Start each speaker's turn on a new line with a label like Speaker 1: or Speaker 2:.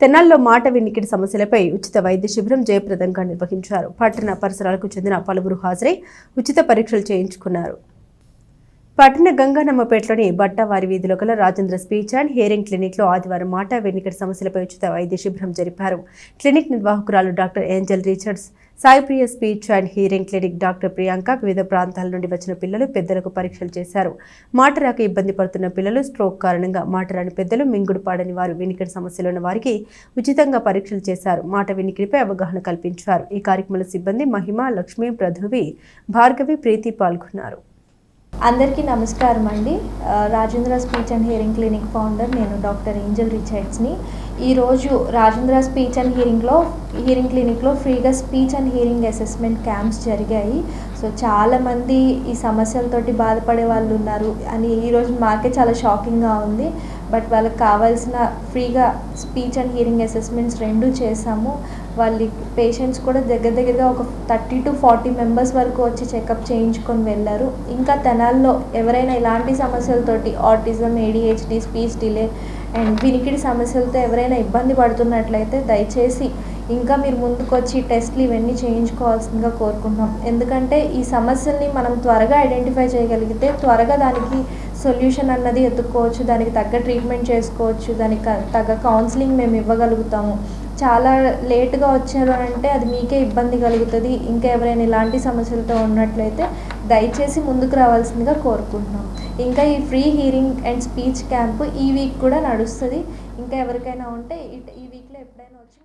Speaker 1: తెనాల్లో మాట వినికిడి సమస్యలపై ఉచిత వైద్య శిబిరం జయప్రదంగా నిర్వహించారు. పట్టణ పరిసరాలకు చెందిన పలువురు హాజరై ఉచిత పరీక్షలు చేయించుకున్నారు. పట్టణ గంగానమ్మపేటలోని బట్టవారి వీధిలో గల రాజేంద్ర స్పీచ్ అండ్ హియరింగ్ క్లినిక్లో ఆదివారం మాట వెన్నికటి సమస్యలపై ఉచిత వైద్య శిబిరం జరిపారు. Clinic నిర్వాహకురాలు doctor Angel Richards Saipriya speech and hearing clinic doctor Priyanka వివిధ ప్రాంతాల నుండి వచ్చిన పిల్లలు పెద్దలకు పరీక్షలు చేశారు. మాట రాక ఇబ్బంది పడుతున్న పిల్లలు స్ట్రోక్ కారణంగా మాట రాని పెద్దలు మింగుడు పాడని వారు వినికిడి సమస్యలు ఉన్న వారికి ఉచితంగా పరీక్షలు చేశారు. మాట వినికిడిపై అవగాహన కల్పించారు. ఈ కార్యక్రమంలో సిబ్బంది మహిమ లక్ష్మి ప్రధువి భార్గవి ప్రీతి పాల్గొన్నారు.
Speaker 2: అందరికీ నమస్కారం అండి. Rajendra speech and hearing clinic founder నేను డాక్టర్ ఏంజల్ రిచర్డ్స్ని. ఈరోజు రాజేంద్ర స్పీచ్ అండ్ హియరింగ్లో హియరింగ్ క్లినిక్లో ఫ్రీగా speech and hearing assessment camps జరిగాయి. సో చాలామంది ఈ సమస్యలతోటి బాధపడే వాళ్ళు ఉన్నారు. అని ఈరోజు మాకే చాలా షాకింగ్గా ఉంది. బట్ వాళ్ళకి కావాల్సిన ఫ్రీగా స్పీచ్ అండ్ హియరింగ్ అసెస్మెంట్స్ రెండు చేసాము వాళ్ళ పేషెంట్స్ కూడా దగ్గర దగ్గరగా ఒక థర్టీ టు ఫార్టీ మెంబర్స్ వరకు వచ్చి చెకప్ చేయించుకొని వెళ్ళారు. ఇంకా తెనాల్లో ఎవరైనా ఇలాంటి సమస్యలతోటి autism ADHD speech delay and వినికిడి సమస్యలతో ఎవరైనా ఇబ్బంది పడుతున్నట్లయితే దయచేసి ఇంకా మీరు ముందుకొచ్చి టెస్ట్లు ఇవన్నీ చేయించుకోవాల్సిందిగా కోరుకుంటున్నాం. ఎందుకంటే ఈ సమస్యల్ని మనం త్వరగా ఐడెంటిఫై చేయగలిగితే త్వరగా దానికి సొల్యూషన్ అన్నది ఎత్తుక్కోవచ్చు దానికి తగ్గ ట్రీట్మెంట్ చేసుకోవచ్చు దానికి తగ్గ కౌన్సిలింగ్ మేము ఇవ్వగలుగుతాము. చాలా లేట్గా వచ్చారు అంటే అది మీకే ఇబ్బంది కలుగుతుంది. ఇంకా ఎవరైనా ఇలాంటి సమస్యలతో ఉన్నట్లయితే దయచేసి ముందుకు రావాల్సిందిగా కోరుకుంటున్నాం. ఇంకా ఈ free hearing and speech camp ఈ వీక్ కూడా నడుస్తుంది. ఇంకా ఎవరికైనా ఉంటే ఈ- వీక్లో ఎప్పుడైనా వచ్చిన